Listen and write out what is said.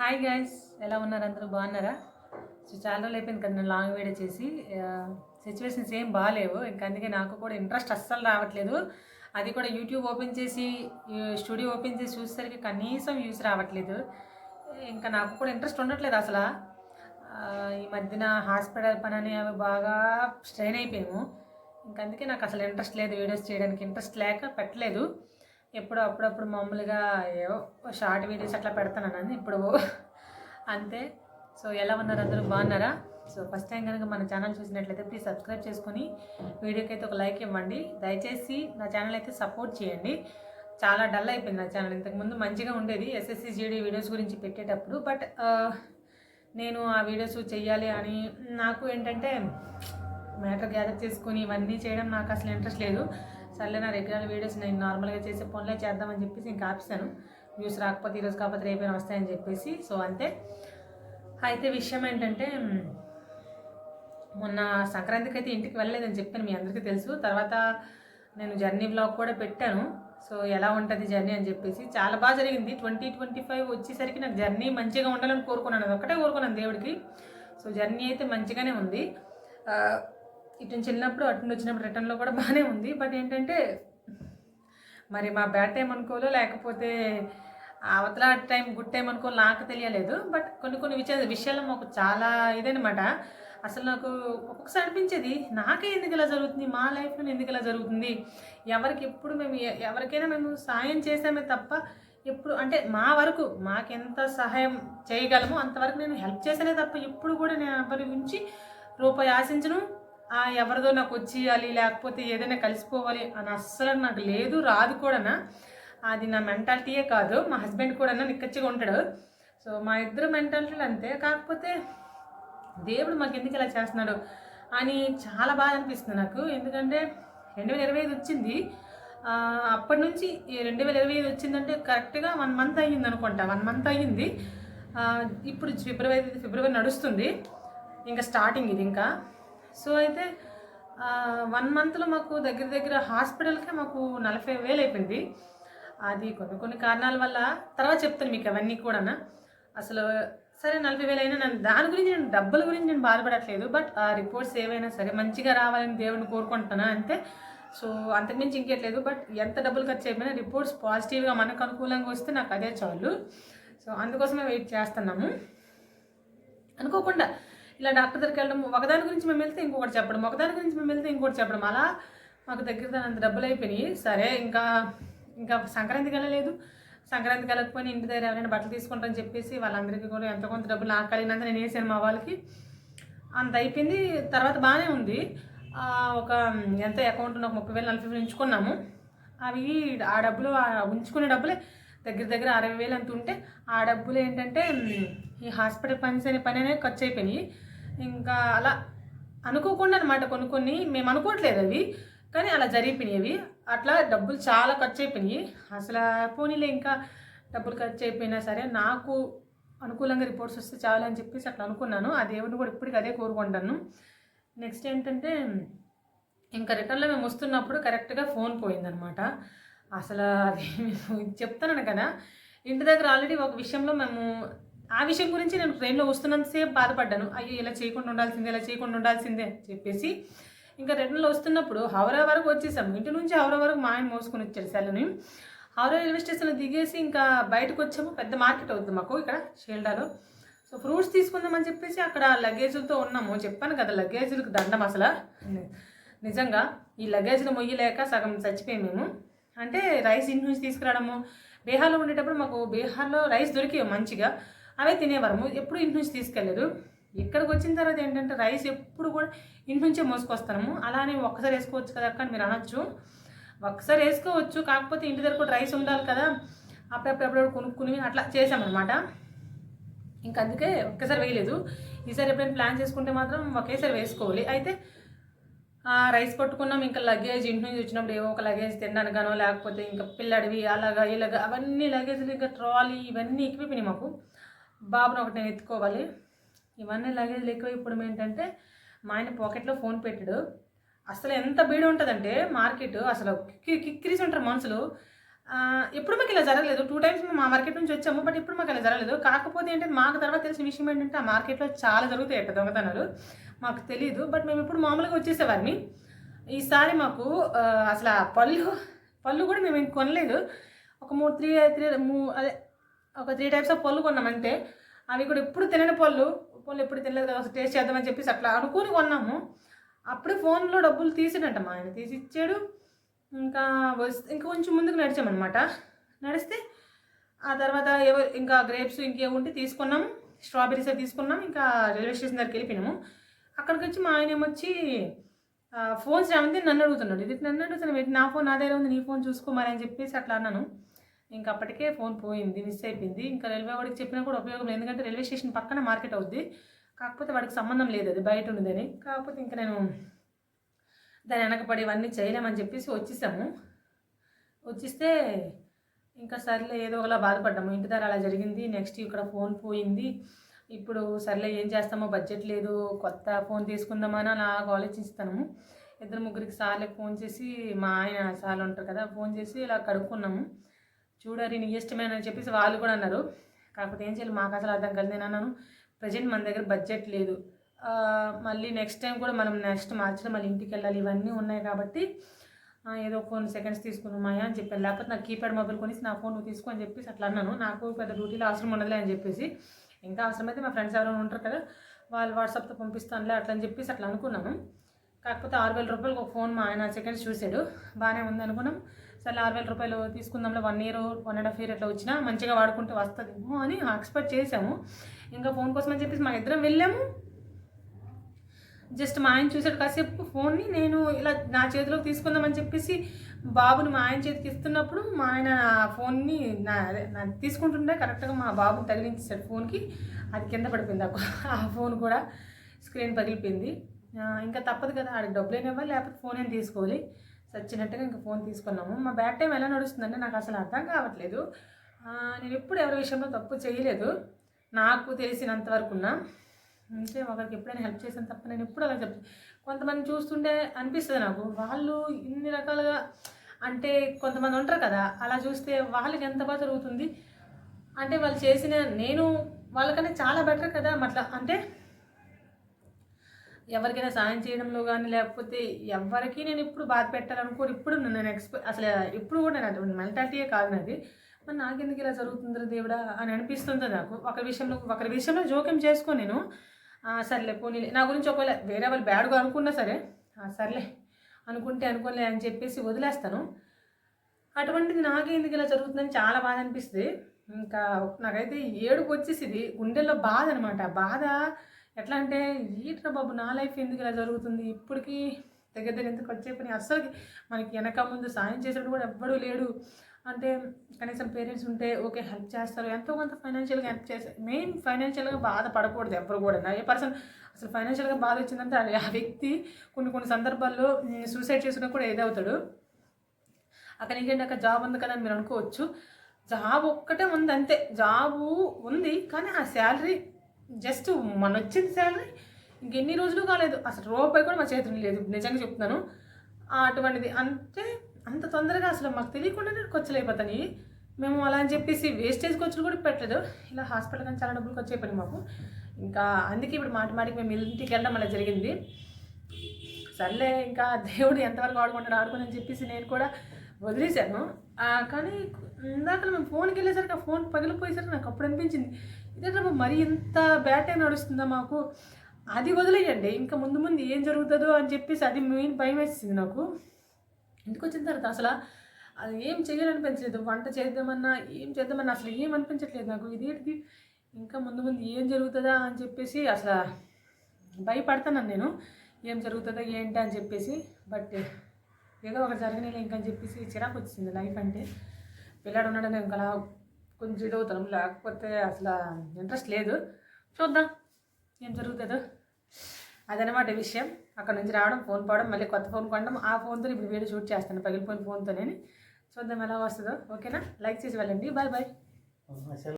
Hi guys ఎలా ఉన్నారు అందరూ? బాగున్నారా? సో చాలా రోజులు అయిపోయింది కదా నేను లాంగ్ వీడియో చేసి. సిచ్యువేషన్స్ ఏం బాగాలేవు ఇంకా అందుకే నాకు కూడా ఇంట్రెస్ట్ అస్సలు రావట్లేదు. అది కూడా యూట్యూబ్ ఓపెన్ చేసి స్టూడియో ఓపెన్ చేసి చూసేసరికి కనీసం వ్యూస్ రావట్లేదు. ఇంకా నాకు కూడా ఇంట్రెస్ట్ ఉండట్లేదు అసలు. ఈ మధ్యన హాస్పిటల్ పని అని అవి బాగా స్ట్రెయిన్ అయిపోయాము. ఇంకా అందుకే నాకు అసలు ఇంట్రెస్ట్ లేదు వీడియోస్ చేయడానికి. ఇంట్రెస్ట్ లేక పెట్టలేదు. ఎప్పుడో అప్పుడప్పుడు మామూలుగా ఏవో షార్ట్ వీడియోస్ అట్లా పెడతానని ఇప్పుడు. అంతే. సో ఎలా ఉన్నారు అందరూ? బాగున్నారా? సో ఫస్ట్ టైం కనుక మన ఛానల్ చూసినట్లయితే ప్లీజ్ సబ్స్క్రైబ్ చేసుకొని వీడియోకి అయితే ఒక లైక్ ఇవ్వండి. దయచేసి నా ఛానల్ అయితే సపోర్ట్ చేయండి. చాలా డల్ అయిపోయింది నా ఛానల్. ఇంతకుముందు మంచిగా ఉండేది ఎస్ఎస్సి జీడీ వీడియోస్ గురించి పెట్టేటప్పుడు. బట్ నేను ఆ వీడియోస్ చేయాలి అని నాకు ఏంటంటే మ్యాటర్ గ్యాదర్ చేసుకొని ఇవన్నీ చేయడం నాకు అసలు ఇంట్రెస్ట్ లేదు. సర్లే నా రెగ్యులర్ వీడియోస్ నేను నార్మల్గా చేసే ఫోన్లే చేద్దామని చెప్పేసి ఇంకా ఆపిస్తాను వ్యూస్ రాకపోతే ఈరోజు కాకపోతే రేపైనా వస్తాయని చెప్పేసి. సో అంతే. అయితే విషయం ఏంటంటే మొన్న సంక్రాంతికి అయితే ఇంటికి వెళ్ళలేదని చెప్పాను మీ అందరికీ తెలుసు. తర్వాత నేను జర్నీ బ్లాగ్ కూడా పెట్టాను. సో ఎలా ఉంటుంది జర్నీ అని చెప్పేసి. చాలా బాగా జరిగింది. ట్వంటీ ట్వంటీ ఫైవ్ వచ్చేసరికి నాకు జర్నీ మంచిగా ఉండాలని కోరుకున్నాను. అది ఒకటే కోరుకున్నాను దేవుడికి. సో జర్నీ అయితే మంచిగానే ఉంది. ఇటు నుంచి వెళ్ళినప్పుడు అటు నుంచి వచ్చినప్పుడు రిటర్న్లో కూడా బాగానే ఉంది. బట్ ఏంటంటే మరి మా బ్యాడ్ టైం అనుకోలో లేకపోతే అవతల టైం గుడ్ టైం అనుకో నాకు తెలియలేదు. బట్ కొన్ని కొన్ని విషయాలు విషయాలు మాకు చాలా ఇదనమాట అసలు నాకు ఒక్కొక్కసారి అనిపించేది నాకే ఎందుకు ఇలా జరుగుతుంది? మా లైఫ్లో ఎందుకు ఇలా జరుగుతుంది? ఎవరికి ఎప్పుడు మేము ఎవరికైనా మేము సాయం చేసామే తప్ప ఎప్పుడు అంటే మా వరకు మాకెంత సహాయం చేయగలమో అంతవరకు నేను హెల్ప్ చేసానే తప్ప ఎప్పుడు కూడా నేను ఎవరి గురించి రూపాయి ఆశించను. ఎవరిదో నాకు వచ్చేయాలి లేకపోతే ఏదైనా కలిసిపోవాలి అని అస్సలు నాకు లేదు రాదు కూడానా. అది నా మెంటాలిటీయే కాదు. మా హస్బెండ్ కూడా నిక్కచ్చిగా ఉంటాడు. సో మా ఇద్దరు మెంటాలిటీలు అంతే. కాకపోతే దేవుడు మాకు ఎందుకు ఇలా చేస్తున్నాడు అని చాలా బాధ అనిపిస్తుంది నాకు. ఎందుకంటే రెండు వేల ఇరవై ఐదు వచ్చింది. అప్పటి నుంచి రెండు వేల ఇరవై ఐదు వచ్చిందంటే కరెక్ట్గా వన్ మంత్ అయ్యింది అనుకుంటా. వన్ మంత్ అయ్యింది. ఇప్పుడు ఫిబ్రవరి ఫిబ్రవరి నడుస్తుంది. ఇంకా స్టార్టింగ్ ఇది ఇంకా. సో అయితే వన్ మంత్లో మాకు దగ్గర దగ్గర హాస్పిటల్కే మాకు నలభై వేలు అయిపోయింది. అది కొన్ని కొన్ని కారణాల వల్ల తర్వాత చెప్తాను మీకు అవన్నీ కూడా అసలు సరే నలభై వేలు అయినా నన్ను దాని గురించి నేను డబ్బుల గురించి నేను బాధపడట్లేదు. బట్ ఆ రిపోర్ట్స్ ఏవైనా సరే మంచిగా రావాలని దేవుడిని కోరుకుంటున్నాను అంతే సో అంతకుమించి ఇంకేట్లేదు. బట్ ఎంత డబ్బులు ఖర్చు అయిపోయినా రిపోర్ట్స్ పాజిటివ్గా మనకు అనుకూలంగా వస్తే నాకు అదే చాలు. సో అందుకోసమే వెయిట్ చేస్తున్నాము. అనుకోకుండా ఇలా డాక్టర్ దగ్గరికి వెళ్ళడం ఒకదాని గురించి మేము వెళ్తే ఇంకొకటి చెప్పడం ఒకదాని గురించి మేము వెళ్తే ఇంకోటి చెప్పడం. అలా మాకు దగ్గర అంత డబ్బులు అయిపోయినాయి. సరే ఇంకా ఇంకా సంక్రాంతికి వెళ్ళలేదు. సంక్రాంతికి వెళ్ళకపోయినా ఇంటి దగ్గర ఎవరైనా బట్టలు తీసుకుంటారని చెప్పేసి వాళ్ళందరికీ కూడా ఎంత కొంత డబ్బులు నాకు కలిగినంత నేను వేసాను మా వాళ్ళకి. అంత అయిపోయింది. తర్వాత బాగానే ఉంది. ఒక ఎంత అకౌంట్ ఒక ముప్పై వేలు నలభై వేలు ఉంచుకున్నాము. అవి ఆ డబ్బులు ఉంచుకునే డబ్బులే. దగ్గర దగ్గర అరవై వేలు అంత ఉంటే ఆ డబ్బులు ఏంటంటే ఈ హాస్పిటల్ పని అనే పని అనేది ఖర్చు అయిపోయినాయి. ఇంకా అలా అనుకోకుండా అనమాట కొన్ని కొన్ని. మేము అనుకోవట్లేదు అవి కానీ అలా జరిగిపోయినాయి అవి. అట్లా డబ్బులు చాలా ఖర్చు అయిపోయినాయి. అసలు పోనీలే ఇంకా డబ్బులు ఖర్చు అయిపోయినా సరే నాకు అనుకూలంగా రిపోర్ట్స్ వస్తే చాలు అని చెప్పేసి అట్లా అనుకున్నాను. ఆ దేవుడిని కూడా ఇప్పటికి అదే కోరుకుంటాను. నెక్స్ట్ ఏంటంటే ఇంకా రిటర్న్లో మేము వస్తున్నప్పుడు కరెక్ట్గా ఫోన్ పోయిందనమాట అసలు అది మేము చెప్తాను కదా. ఇంటి దగ్గర ఆల్రెడీ ఒక విషయంలో మేము ఆ విషయం గురించి నేను ట్రైన్లో వస్తున్నంతసేపు బాధపడ్డాను. అయ్యో ఇలా చేయకుండా ఉండాల్సిందే ఇలా చేయకుండా ఉండాల్సిందే అని చెప్పేసి ఇంకా రిటర్న్లో వస్తున్నప్పుడు హౌరా వరకు వచ్చేసాము ఇంటి నుంచి హౌరా వరకు మా ఆయన మోసుకొని వచ్చాడు సెల్లని హౌరా రైల్వే స్టేషన్లో దిగేసి ఇంకా బయటకు వచ్చాము. పెద్ద మార్కెట్ అవుతుంది మాకు ఇక్కడ షేల్డాలో. సో ఫ్రూట్స్ తీసుకుందామని చెప్పేసి అక్కడ లగేజీలతో ఉన్నాము. చెప్పాను కదా లగేజీలకు దండం అసలు. నిజంగా ఈ లగేజ్లు మొయ్యలేక సగం చచ్చిపోయాం మేము. అంటే రైస్ ఇంటి నుంచి తీసుకురావడము బీహార్లో ఉండేటప్పుడు మాకు బీహార్లో రైస్ దొరికేవి మంచిగా. అవే తినేవారము ఎప్పుడు ఇంటి నుంచి తీసుకెళ్ళలేదు ఇక్కడికి వచ్చిన తర్వాత ఏంటంటే రైస్ ఎప్పుడు కూడా ఇంటి నుంచే మోసుకొస్తాము అలానే ఒక్కసారి వేసుకోవచ్చు కదా అక్కడ మీరు అనొచ్చు. ఒక్కసారి వేసుకోవచ్చు. కాకపోతే ఇంటి దగ్గర కూడా రైస్ ఉండాలి కదా. అప్పుడప్పుడు కొనుక్కుని అట్లా చేసామన్నమాట ఇంకా అందుకే ఒక్కసారి వేయలేదు. ఈసారి ఎప్పుడైనా ప్లాన్ చేసుకుంటే మాత్రం ఒకేసారి వేసుకోవాలి. అయితే రైస్ పట్టుకున్నాం. ఇంకా లగేజ్ ఇంటి నుంచి వచ్చినప్పుడు ఏవో ఒక లగేజ్ తినడానికనో లేకపోతే ఇంకా పిల్లడివి అలాగా ఇలాగా అవన్నీ లగేజ్లు ఇంకా ట్రాలీ ఇవన్నీ ఎక్కిపోయినాయి మాకు. బాబుని ఒకటి నేను ఎత్తుకోవాలి. ఇవన్నీ లగేజ్ ఎక్కువ ఇప్పుడు ఏంటంటే మా ఆయన పాకెట్లో ఫోన్ పెట్టాడు. అసలు ఎంత బీడు ఉంటుందంటే మార్కెట్ అసలు కిక్కిరిసి ఉంటారు మనుషులు. ఇప్పుడు ఎప్పుడు మాకు ఇలా జరగలేదు. టూ టైమ్స్ మేము మా మార్కెట్ నుంచి వచ్చాము బట్ ఇప్పుడు మాకు ఇలా జరగలేదు. కాకపోతే ఏంటంటే మాకు తర్వాత తెలిసిన విషయం ఏంటంటే ఆ మార్కెట్లో చాలా జరుగుతాయి అట్ట దొంగతనాలు. మాకు తెలియదు బట్ మేము ఇప్పుడు మామూలుగా వచ్చేసేవారిని. ఈసారి మాకు అసలు ఆ పళ్ళు పళ్ళు కూడా మేము కొనలేదు. ఒక మూడు త్రీ త్రీ మూ అదే ఒక త్రీ టైప్స్ ఆఫ్ పళ్ళు కొన్నామంటే అవి కూడా ఎప్పుడు తినని పళ్ళు పళ్ళు ఎప్పుడు తినలేదు కదా ఒకసారి టేస్ట్ చేద్దామని చెప్పేసి అట్లా అనుకుని కొన్నాము. అప్పుడు ఫోన్లో డబ్బులు తీసినట్ట మా ఆయన తీసి ఇచ్చాడు. ఇంకా వస్తే ఇంకా కొంచెం ముందుకు నడిచామన్నమాట. నడిస్తే ఆ తర్వాత ఏవో ఇంకా గ్రేప్స్ ఇంకేముంటే తీసుకున్నాము. స్ట్రాబెరీస్ అవి తీసుకున్నాం ఇంకా రైల్వే స్టేషన్ దగ్గరికి వెళ్ళిపోయినాము. అక్కడికి వచ్చి మా ఆయన ఏమొచ్చి ఫోన్స్ రావంది నన్ను అడుగుతున్నాడు. ఇది నన్ను అడుగుతున్నాడు. నా ఫోన్ నా దగ్గర ఉంది నీ ఫోన్ చూసుకోమని అని చెప్పేసి అట్లా అన్నాను. ఇంకా అప్పటికే ఫోన్ పోయింది మిస్ అయిపోయింది. ఇంకా రైల్వే వాడికి చెప్పినా కూడా ఉపయోగం లేదు. ఎందుకంటే రైల్వే స్టేషన్ పక్కన మార్కెట్ అవుద్ది. కాకపోతే వాడికి సంబంధం లేదు అది బయట ఉన్నదని కాకపోతే ఇంకా నేను దాని వెనకపడి ఇవన్నీ చేయలేమని చెప్పేసి వచ్చేసాము. వచ్చిస్తే ఇంకా సర్లే ఏదో ఒకలా బాధపడ్డాము. ఇంటి దగ్గర అలా జరిగింది నెక్స్ట్ ఇక్కడ ఫోన్ పోయింది. ఇప్పుడు సర్లే ఏం చేస్తామో బడ్జెట్ లేదు కొత్త ఫోన్ తీసుకుందామని అలా ఆలోచిస్తాము ఇద్దరు ముగ్గురికి సార్లకు ఫోన్ చేసి మా ఆయన సార్లు ఉంటారు కదా ఫోన్ చేసి ఇలా కడుక్కున్నాము. చూడరి నీ ఇష్టమే అని చెప్పేసి వాళ్ళు కూడా అన్నారు. కాకపోతే ఏం చేయాలి మాకు అసలు అర్థం కాదు నేను అన్నాను ప్రజెంట్ మన దగ్గర బడ్జెట్ లేదు. మళ్ళీ నెక్స్ట్ టైం కూడా మనం నెక్స్ట్ మార్చిలో మళ్ళీ ఇంటికి వెళ్ళాలి. ఇవన్నీ ఉన్నాయి కాబట్టి ఏదో ఫోన్ సెకండ్స్ తీసుకున్నామాయా అని చెప్పాను లేకపోతే నాకు కీప్యాడ్ మొబైల్ కొనేసి నా ఫోన్ నువ్వు తీసుకో అని చెప్పేసి అట్లా అన్నాను. నాకు పెద్ద డ్యూటీలో అవసరం ఉండదులే అని చెప్పేసి. ఇంకా అవసరం అయితే మా ఫ్రెండ్స్ ఎవరైనా ఉంటారు కదా వాళ్ళు వాట్సాప్తో పంపిస్తానులే అట్లా అని చెప్పేసి అట్లా అనుకున్నాము. కాకపోతే ఆరు వేల రూపాయలకు ఒక ఫోన్ మా ఆయన సెకండ్స్ చూశాడు. బాగానే ఉంది అనుకున్నాం సరే ఆరు వేల రూపాయలు తీసుకుందాంలో one year one and half year అట్లా వచ్చినా మంచిగా వాడుకుంటే వస్తుందేమో అని ఎక్స్పెక్ట్ చేసాము ఇంకా ఫోన్ కోసం అని చెప్పేసి మా ఇద్దరం వెళ్ళాము. జస్ట్ మా ఆయన చూసాడు కాసేపు ఫోన్ని నేను ఇలా నా చేతిలోకి తీసుకుందామని చెప్పేసి బాబుని మా ఆయన చేతికి ఇస్తున్నప్పుడు మా ఆయన ఫోన్ని నా అదే తీసుకుంటుంటే కరెక్ట్గా మా బాబుని తగిలించేసాడు ఫోన్కి. అది కింద పడిపోయింది ఆ ఆ ఫోన్ కూడా స్క్రీన్ పగిలిపోయింది. ఇంకా తప్పదు కదా ఆడికి డబ్బులు ఇవ్వాలి లేకపోతే ఫోన్ ఏం తీసుకోవాలి. సచ్చినట్టుగా ఇంకా ఫోన్ తీసుకున్నాము. మా బ్యాక్ టైం ఎలా నడుస్తుందంటే నాకు అసలు అర్థం కావట్లేదు. నేను ఎప్పుడు ఎవరి విషయంలో తప్పు చేయలేదు. నాకు తెలిసినంత వరకు ఉన్నా. అంటే ఒకరికి ఎప్పుడైనా హెల్ప్ చేసిన తప్ప నేను ఎప్పుడు అలా చెప్తాను కొంతమంది చూస్తుంటే అనిపిస్తుంది నాకు. వాళ్ళు ఇన్ని రకాలుగా అంటే కొంతమంది ఉంటారు కదా అలా చూస్తే వాళ్ళకి ఎంత బాగా జరుగుతుంది? అంటే వాళ్ళు చేసిన నేను వాళ్ళకన్నా చాలా బెటర్ కదా అట్లా అంటే ఎవరికైనా సాయం చేయడంలో కానీ లేకపోతే ఎవరికి నేను ఇప్పుడు బాధ పెట్టాలనుకోరు ఇప్పుడు నేను ఎక్స్పెక్ట్ అసలు ఇప్పుడు కూడా నేను అటువంటి మెంటాలిటీయే కాదు నాది. మరి నాకెందుకు ఇలా జరుగుతుందిరా దేవుడా అని అనిపిస్తుంది నాకు. ఒకరి విషయంలో ఒకరి విషయంలో జోక్యం చేసుకో నేను సర్లే పోనీ. నా గురించి ఒకవేళ వేరే వాళ్ళు బ్యాడ్గా అనుకున్నా సరే సర్లే అనుకుంటే అనుకోలే అని చెప్పేసి వదిలేస్తాను. అటువంటిది నాకే ఎందుకు ఇలా జరుగుతుందని చాలా బాధ అనిపిస్తుంది. ఇంకా నాకైతే ఏడుపు వచ్చేసింది. గుండెల్లో బాధ అనమాట బాధ ఎట్లా అంటే ఈట్రా బాబు నా లైఫ్ ఎందుకు ఇలా జరుగుతుంది? ఇప్పటికీ దగ్గర దగ్గర ఎందుకు వచ్చే పని? అస్సలు మనకి వెనక ముందు సాయం చేసేటప్పుడు కూడా ఎవ్వడూ లేడు. అంటే కనీసం పేరెంట్స్ ఉంటే ఓకే హెల్ప్ చేస్తారు. ఎంతో కొంత ఫైనాన్షియల్గా హెల్ప్ చేస్తారు మెయిన్ ఫైనాన్షియల్గా బాధపడకూడదు ఎవరు కూడా. ఏ పర్సన్ అసలు ఫైనాన్షియల్గా బాధ వచ్చిందంటే అది ఆ వ్యక్తి కొన్ని కొన్ని సందర్భాల్లో సూసైడ్ చేసుకున్నా కూడా ఏదవుతాడు? అక్కడ ఏంటంటే అక్కడ జాబ్ ఉంది కదా అని మీరు అనుకోవచ్చు. జాబ్ ఒక్కటే ఉంది అంతే. జాబు ఉంది కానీ ఆ శాలరీ జస్ట్ మన వచ్చింది శాలరీ ఇంకెన్ని రోజులు కాలేదు. అసలు రూపాయి కూడా మా చేతులు లేదు. నిజంగా చెప్తున్నాను. అటువంటిది అంటే అంత తొందరగా అసలు మాకు తెలియకుండానే ఖర్చులు అయిపోతాయి మేము అలా అని చెప్పేసి వేస్టేజ్ ఖర్చులు కూడా పెట్టలేదు. ఇలా హాస్పిటల్ కానీ చాలా డబ్బులు ఖర్చు అయిపోయినాయి మాకు. ఇంకా అందుకే ఇప్పుడు మాటి మాటికి మేము ఇంటికి వెళ్ళడం అలా జరిగింది. సర్లే ఇంకా దేవుడు ఎంతవరకు ఆడుకుంటాడు ఆడుకుని అని చెప్పేసి నేను కూడా వదిలేశాను. కానీ ఇందాక మేము ఫోన్కి వెళ్ళేసరికి ఆ ఫోన్ పగిలిపోయేసరికి నాకు అప్పుడు అనిపించింది. ఇదే మరి ఇంత బ్యాటే నడుస్తుందా మాకు? అది వదిలేయండి. ఇంకా ముందు ముందు ఏం జరుగుతుందో అని చెప్పేసి అది మెయిన్ భయం వేసింది నాకు. ఇంటికి వచ్చిన తర్వాత అసలు అది ఏం చేయాలనిపించలేదు. వంట చేద్దామన్నా ఏం చేద్దామన్నా అసలు ఏం అనిపించట్లేదు నాకు. ఇదేంటిది ఇంకా ముందు ముందు ఏం జరుగుతుందా అని చెప్పేసి అసలు భయపడతాను నేను. ఏం జరుగుతుందో ఏంటి అని చెప్పేసి. బట్ ఏదో ఒకటి జరగలేదు ఇంకని చెప్పేసి చిరాకు వచ్చింది లైఫ్ అంటే. పిల్లాడు ఉన్నాడని ఇంకా కొంచెం కొంచెం అవుతాం లేకపోతే అసలు ఇంట్రెస్ట్ లేదు. చూద్దాం. ఏం జరుగుతుందో. అదనమాట విషయం. అక్కడ నుంచి రావడం ఫోన్ పోవడం మళ్ళీ కొత్త ఫోన్ కొనడం. ఆ ఫోన్తో ఇప్పుడు వీడియో షూట్ చేస్తాను. పగిలిపోయిన ఫోన్తోనే చూద్దాం ఎలా వస్తుందో. ఓకేనా లైక్ చేసి వెళ్ళండి. Bye bye